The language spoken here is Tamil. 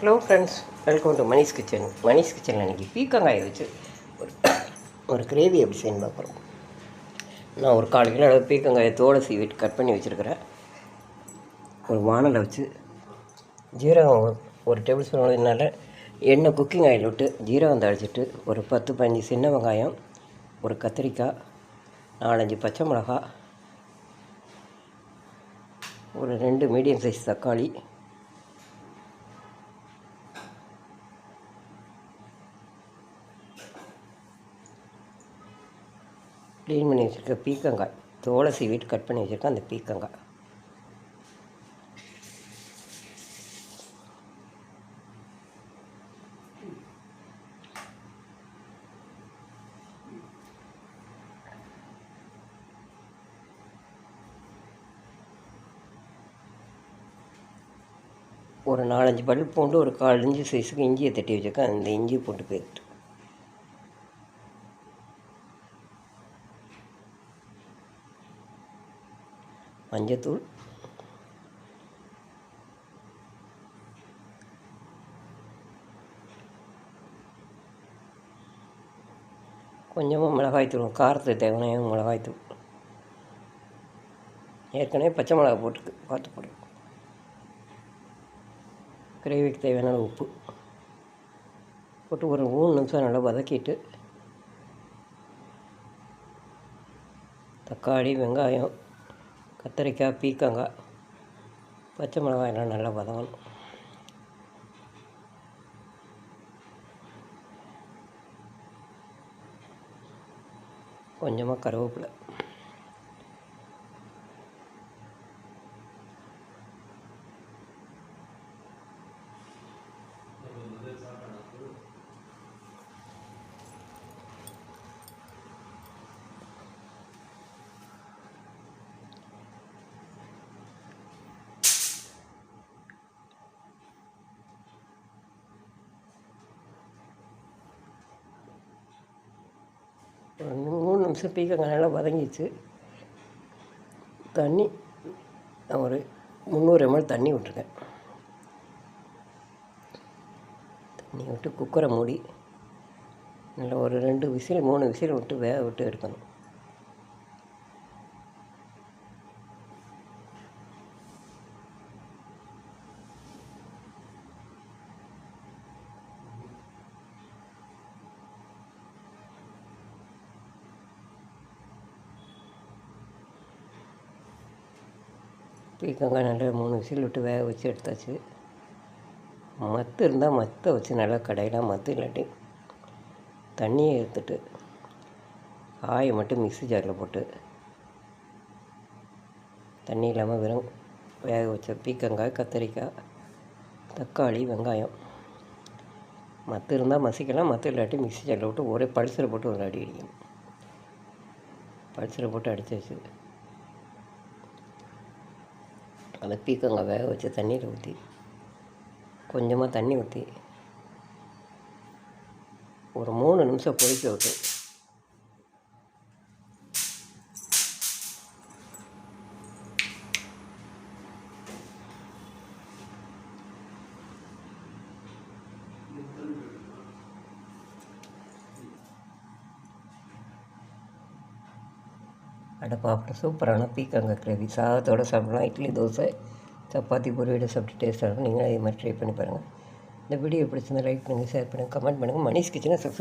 Hello friends welcome to Manish kitchen Manish கிச்சனில் இன்றைக்கி பீக்கங்காயை வச்சு ஒரு ஒரு கிரேவி எப்படி செய்யணும் பார்க்குறோம் நான் ஒரு கால் கிலோ அளவு பீக்கங்காயை தோலை சீவிட்டு கட் பண்ணி வச்சுருக்கிறேன். ஒரு வானலை வச்சு ஜீரகம் ஒரு- டேபிள் ஸ்பூன் அளவுனால எண்ணெய் குக்கிங் ஆயில் விட்டு ஜீரகம் தழிச்சிட்டு ஒரு பத்து பதினஞ்சு சின்ன வெங்காயம் ஒரு கத்திரிக்காய் நாலஞ்சு பச்சை மிளகா ஒரு ரெண்டு மீடியம் சைஸ் தக்காளி க்ளீன் பண்ணி வச்சுருக்க பீக்கங்காய் தோலை சீவிட்டு கட் பண்ணி வச்சுருக்க அந்த பீக்கங்காய் ஒரு நாலஞ்சு பல் பூண்டு ஒரு கால் இஞ்சி சைஸுக்கு இஞ்சியை தட்டி வச்சுருக்கேன். அந்த இஞ்சி போட்டு போயிட்டு மஞ்சத்தூள். கொஞ்சமாக மிளகாய்த்தூள் காரத்துக்கு தேவையான மிளகாய்த்தூள். ஏற்கனவே பச்சை மிளகா போட்டுருக்கு பார்த்து போடு. கிரேவிக்கு தேவையான உப்பு. போட்டு ஒரு மூணு நிமிஷம் நல்லா வதக்கிட்டு தக்காளி வெங்காயம் கத்திரிக்காய் பீக்கங்காய் பச்சை மிளகாய் எல்லாம் நல்லா வதங்கணும். கொஞ்சமாக கருவேப்பிலை. ஒரு மூணு நிமிஷம் பீக்கங்காய் நல்லா வதங்கிச்சு தண்ணி நான் ஒரு முந்நூறு எம்எல் தண்ணி விட்ருக்கேன் தண்ணி விட்டு குக்கரை மூடி நல்லா ஒரு ரெண்டு விசில் மூணு விசில் விட்டு வேக விட்டு எடுக்கணும். பீக்கங்காய் நல்லா மூணு விசில் விட்டு வேக வச்சு எடுத்தாச்சு. மத்து இருந்தால் மத்தை வச்சு நல்லா கடையலாம் மத்து இல்லாட்டி தண்ணியை எடுத்துட்டு காயை மட்டும் மிக்ஸி ஜாரில் போட்டு தண்ணி இல்லாமல் வெறும் வேக வச்ச பீக்கங்காய் கத்திரிக்காய் தக்காளி வெங்காயம். மத்து இருந்தால் மசிக்கலாம் மத்து இல்லாட்டி மிக்ஸி ஜாரில் போட்டு ஒரே பல்சரை போட்டு ஒரு அடி அடிக்கணும். பல்சரை போட்டு அடித்து வச்சு அந்த பீக்கங்காய் வேக வச்சு தண்ணியில் ஊற்றி கொஞ்சமாக தண்ணி ஊற்றி ஒரு மூணு நிமிஷம் கொதிக்க விட்டு. அடப்பாப்பில் சூப்பரான பீக்கங்க கிரேவி. சாதத்தோடு சாப்பிடலாம். இட்லி தோசை சப்பாத்தி பொரியல் சாப்பிட்டு டேஸ்ட்டாக இருக்கும் நீங்களும் இதே மாதிரி ட்ரை பண்ணி பாருங்கள் இந்த வீடியோ பிடிச்சிருந்தா லைக் பண்ணுங்கள் ஷேர் பண்ணுங்கள் கமெண்ட் பண்ணுங்கள் மணிஷ் கிச்சனை சக்ஸஸ்